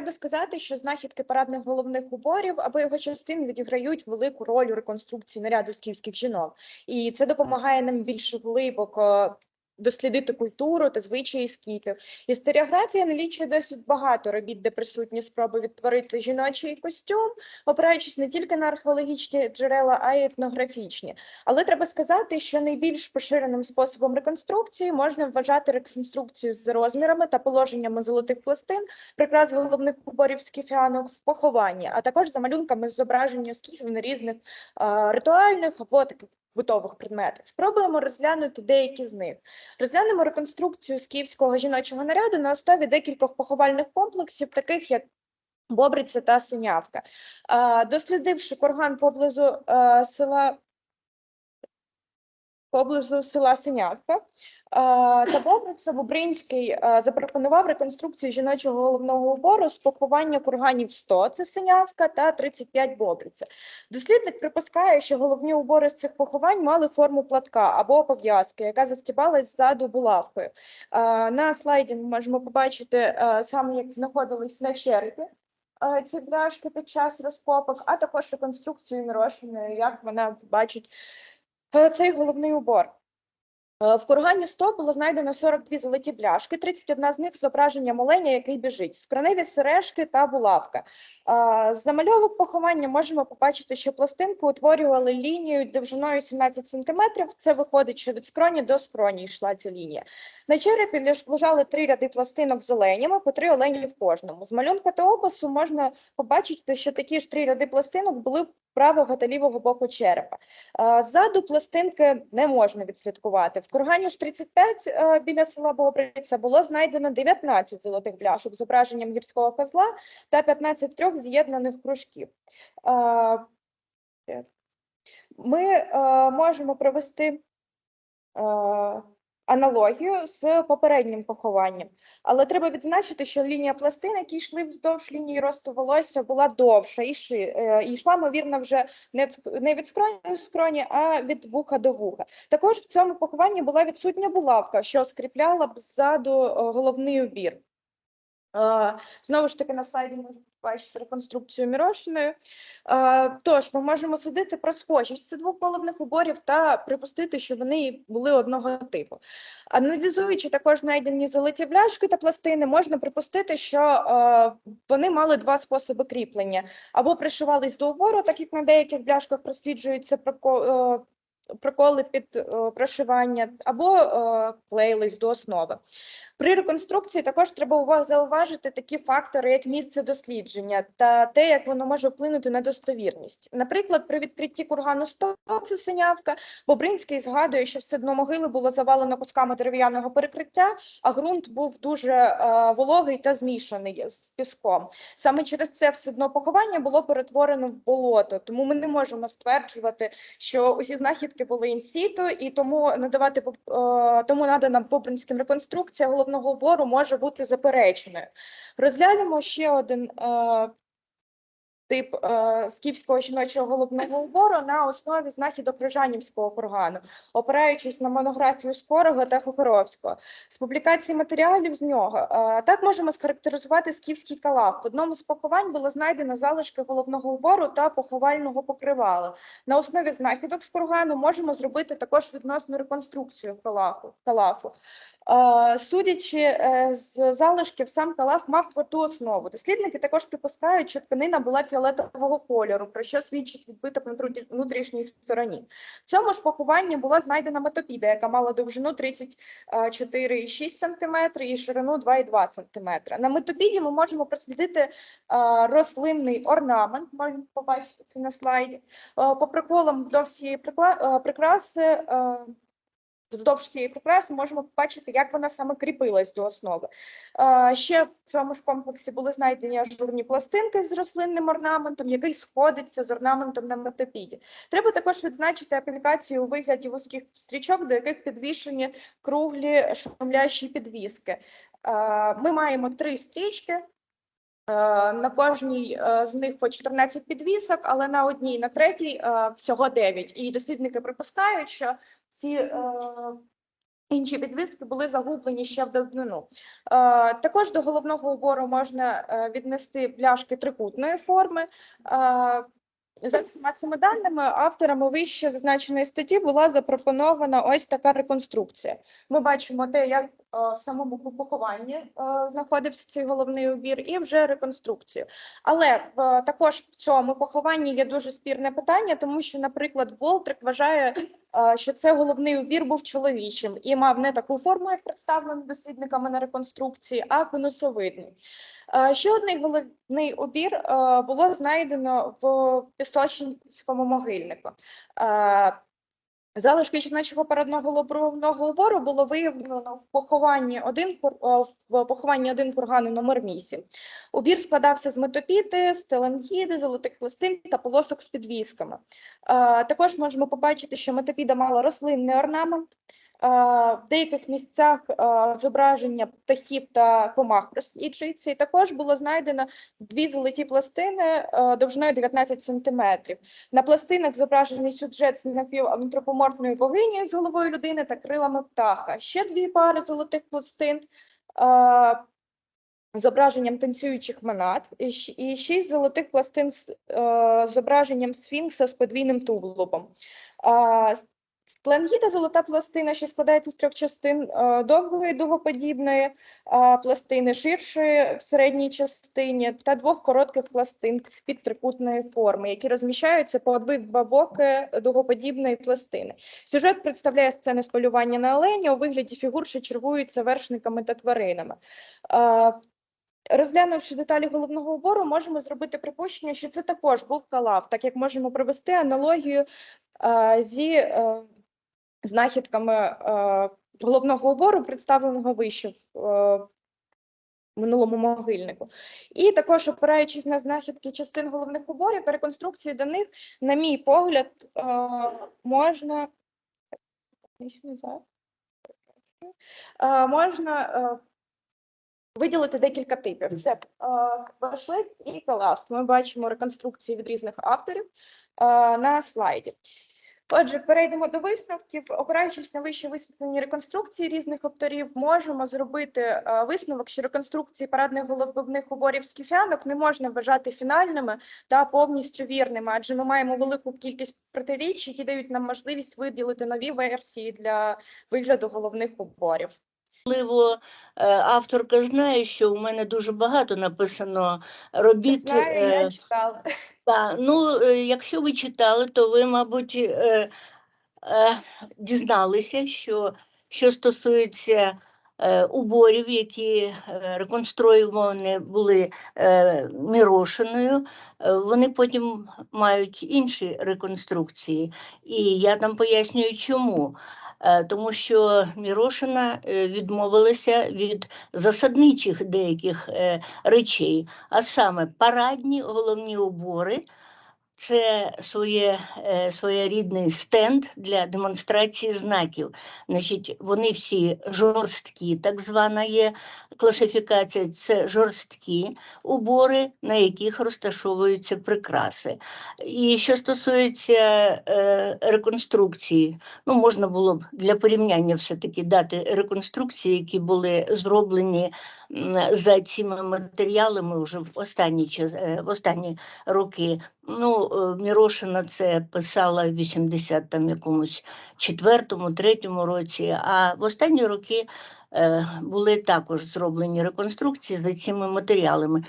треба сказати, що знахідки парадних головних уборів або його частин відіграють велику роль у реконструкції наряду скіфських жінок, і це допомагає нам більш глибоко дослідити культуру та звичаї скіфів. Історіографія налічує досить багато робіт, де присутні спроби відтворити жіночий костюм, опираючись не тільки на археологічні джерела, а й етнографічні. Але треба сказати, що найбільш поширеним способом реконструкції можна вважати реконструкцію з розмірами та положеннями золотих пластин, прикрас головних уборів скіфіанок в похованні, а також за малюнками зображення скіфів на різних а, ритуальних або таких бутових предметів Спробуємо розглянути деякі з них. Розглянемо реконструкцію з київського жіночого наряду на основі декількох поховальних комплексів, таких як Бобриця та Синявка. Дослідивши курган поблизу села поблизу села Синявка, та Бобриця Бобринський запропонував реконструкцію жіночого головного убору з поховання курганів 100 – це Синявка, та 35 Бобриця. Дослідник припускає, що головні убори з цих поховань мали форму платка або пов'язки, яка застібалась ззаду булавкою. На слайді ми можемо побачити саме, як знаходились на черепі е, ці бляшки під час розкопок, а також реконструкцію Мірошиної, як вона бачить цей головний убор. Е, В кургані 100 було знайдено 42 золоті бляшки, 31 з них з зображенням оленя, який біжить, скроневі сережки та булавка. Е, З замальовок поховання можемо побачити, що пластинку утворювали лінією довжиною 17 см. Це виходить, що від скроні до скроні йшла ця лінія. На черепі лежали три ряди пластинок з оленями, по три олені в кожному. З малюнка та опису можна побачити, що такі ж три ряди пластинок були правого та лівого боку черепа. Е, Ззаду пластинки не можна відслідкувати. В кургані ж 35 е, біля села Бобриця було знайдено 19 золотих бляшок з зображенням гірського козла та 15 трьох з'єднаних кружків. Е. Ми можемо провести аналогію з попереднім похованням. Але треба відзначити, що лінія пластин, які йшли вздовж лінії росту волосся, була довша і, ши, е, і йшла, ймовірно, вже не, не від скроні до скроні, а від вуха до вуха. Також в цьому похованні була відсутня булавка, що скріпляла б ззаду е, головний убір. Е, Знову ж таки, на слайді можна бачити реконструкцію Мірошиної. Е, Тож, ми можемо судити про схожість цих двох головних уборів та припустити, що вони були одного типу. Аналізуючи також знайдені золоті бляшки та пластини, можна припустити, що е, вони мали два способи кріплення: або пришивались до убору, так як на деяких бляшках просліджуються проко- е, проколи під е, прошивання, або е, клеїлись до основи. При реконструкції також треба ува- зауважити такі фактори, як місце дослідження та те, як воно може вплинути на достовірність. Наприклад, при відкритті кургану 100 це синявка, Бобринський згадує, що все дно могили було завалено кусками дерев'яного перекриття, а ґрунт був дуже е, вологий та змішаний з піском. Саме через це все дно поховання було перетворено в болото. Тому ми не можемо стверджувати, що усі знахідки були інсіто, і тому надавати е, тому надана Бобринським реконструкція головного убору може бути запереченою. Розглянемо ще один е, тип е, скіфського жіночого головного убору на основі знахідок Рожанівського кургану, опираючись на монографію Скорого та Хохоровського. З публікації матеріалів з нього е, так можемо схарактеризувати скіфський калах. В одному з поховань було знайдено залишки головного убору та поховального покривала. На основі знахідок з кургану можемо зробити також відносну реконструкцію калаху, калафу. Е, Судячи е, з залишків, сам калаф мав тверду основу. Дослідники також припускають, що тканина була фіолетового кольору, про що свідчить відбиток на внутрішній стороні. В цьому ж похованні була знайдена метопіда, яка мала довжину 34,6 см і ширину 2,2 см. На метопіді ми можемо прослідити е, рослинний орнамент, можна побачити це на слайді. По приколам до всієї прикраси вздовж цієї прикраси можемо побачити, як вона саме кріпилась до основи. Ще в цьому ж комплексі були знайдені ажурні пластинки з рослинним орнаментом, який сходиться з орнаментом на метопіді. Треба також відзначити аплікацію у вигляді вузьких стрічок, до яких підвішені круглі шумлящі підвіски. Ми маємо три стрічки. Е, На кожній е, з них по 14 підвісок, але на одній, на третій е, всього 9. І дослідники припускають, що ці Інші підвіски були загублені ще в давнину. Також до головного убору можна віднести пляшки трикутної форми. Е, За цими даними авторами вище зазначеної статті була запропонована ось така реконструкція. Ми бачимо те, як е, в самому похованні е, знаходився цей головний убір, і вже реконструкцію. Але також в цьому похованні є дуже спірне питання, тому що, наприклад, Болтрик вважає, е, що це головний убір був чоловічим і мав не таку форму, як представлено дослідниками на реконструкції, а конусовидний. Ще один головний убір е, було знайдено в пісочинському могильнику. Залишки жіночого парадного лобровного убору було виявлено в похованні один в похованні один кургану номер 8. Убір складався з метопіти, стелангіди, золотих пластин та полосок з підвісками. Також можемо побачити, що метопіда мала рослинний орнамент. В деяких місцях зображення птахів та комах просліджується, і також було знайдено дві золоті пластини довжиною 19 сантиметрів. На пластинах зображений сюжет з напівантропоморфною богинею з головою людини та крилами птаха. Ще дві пари золотих пластин. Зображенням танцюючих манат і шість золотих пластин з зображенням сфінкса з подвійним тулубом. А, золота пластина, що складається з трьох частин е, довгої дугоподібної е, пластини, ширшої в середній частині та двох коротких пластин під трикутної форми, які розміщаються по обидва боки дугоподібної пластини. Сюжет представляє сцени з полювання на оленя у вигляді фігур, що чергуються вершниками та тваринами. Е, Розглянувши деталі головного убору, можемо зробити припущення, що це також був калав, так як можемо провести аналогію е, зі е, знахідками е, головного убору, представленого вище в е, минулому могильнику. І також опираючись на знахідки частин головних уборів та реконструкції до них, на мій погляд, е, можна е, можна е, виділити декілька типів. Це е, башлик і каласт. Ми бачимо реконструкції від різних авторів е, на слайді. Отже, перейдемо до висновків. Опираючись на вище висвітлені реконструкції різних авторів, можемо зробити е, висновок, що реконструкції парадних головних уборів скіфянок не можна вважати фінальними та повністю вірними, адже ми маємо велику кількість протиріч, які дають нам можливість виділити нові версії для вигляду головних уборів. Можливо, е, авторка знає, що у мене дуже багато написано робіт. Знаю, е, я читала. та, ну, е, якщо ви читали, то ви, мабуть, дізналися, що, що стосується уборів, які реконструйовані були Мірошиною, вони потім мають інші реконструкції. І я там пояснюю, чому. Е, Тому що Мірошина е, відмовилася від засадничих деяких е, речей, а саме парадні головні убори. Це своє, е, своєрідний стенд для демонстрації знаків. Значить, вони всі жорсткі, так звана є класифікація. Це жорсткі убори, на яких розташовуються прикраси. І що стосується е, реконструкції, ну можна було б для порівняння все-таки дати реконструкції, які були зроблені за цими матеріалами вже в останні е, в останні роки. Ну, е, Мірошина це писала в 80 там якомусь четвертому, третьому році, а в останні роки е, були також зроблені реконструкції за цими матеріалами.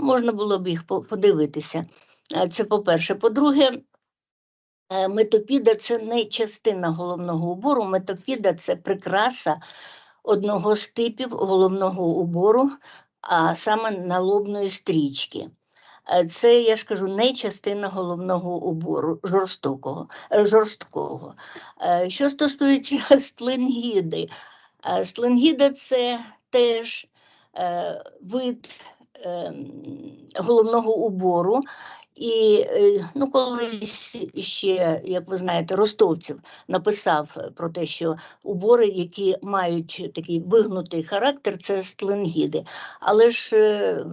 Можна було б їх подивитися. Це по-перше. По-друге, метопіда це не частина головного убору. Метопіда це прикраса одного з типів головного убору, а саме налобної стрічки. Е, Це, я ж кажу, не частина головного убору жорстокого, е, жорсткого. Е, Що стосується стлингіди, стлингіда це теж вид е, головного убору. І е, ну, колись ще, як ви знаєте, Ростовців написав про те, що убори, які мають такий вигнутий характер, це стлингіди. Але ж е,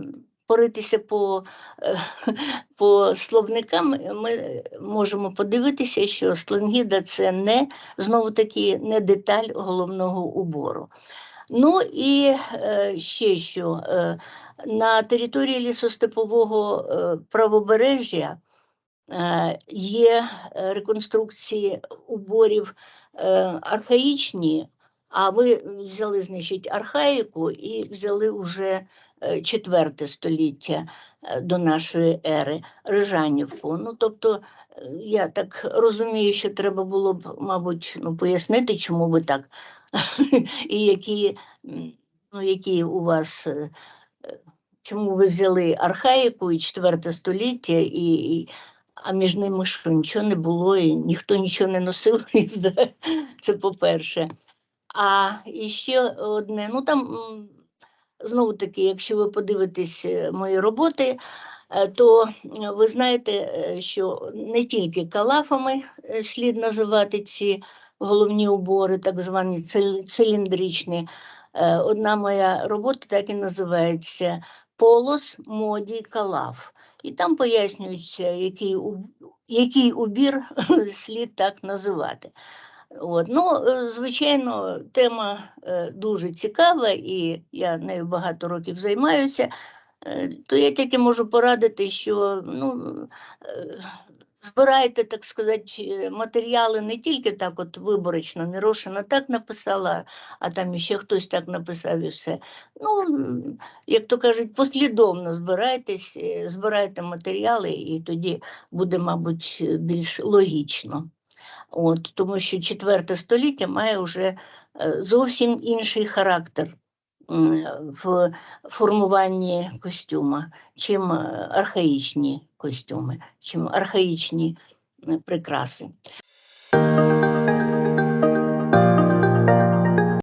поритися по, е, по словникам, ми можемо подивитися, що сленгіда це не знову таки не деталь головного убору. Ну і е, ще що е, на території лісостепового е, правобережжя є реконструкції уборів архаїчні, а ви взяли, значить, архаїку і взяли уже четверте століття до нашої ери Рижанівку. Ну, тобто, я так розумію, що треба було б, мабуть, ну, пояснити, чому ви так, і які, ну, які у вас. е, е, Чому ви взяли архаїку і четверте століття, і, і, а між ними що нічого не було, і ніхто нічого не носив. Це по-перше. А ще одне, ну там знову таки, якщо ви подивитесь е, мої роботи, то ви знаєте, що не тільки калафами слід називати ці головні убори, так звані циліндричні. Е, Одна моя робота так і називається Полос, моді, калаф. І там пояснюється, який, який убір слід так називати. От. Ну, е, звичайно, тема е, дуже цікава, і я нею багато років займаюся. То я тільки можу порадити, що ну, е, збирайте, так сказати, е, матеріали не тільки так, от виборочно, Мірошина так написала, а там іще хтось так написав і все. Ну, як то кажуть, послідовно збирайтесь, е, збирайте матеріали, і тоді буде, мабуть, більш логічно. От, тому що четверте століття має вже е, зовсім інший характер в формуванні костюма, чим архаїчні костюми, чим архаїчні е, прикраси.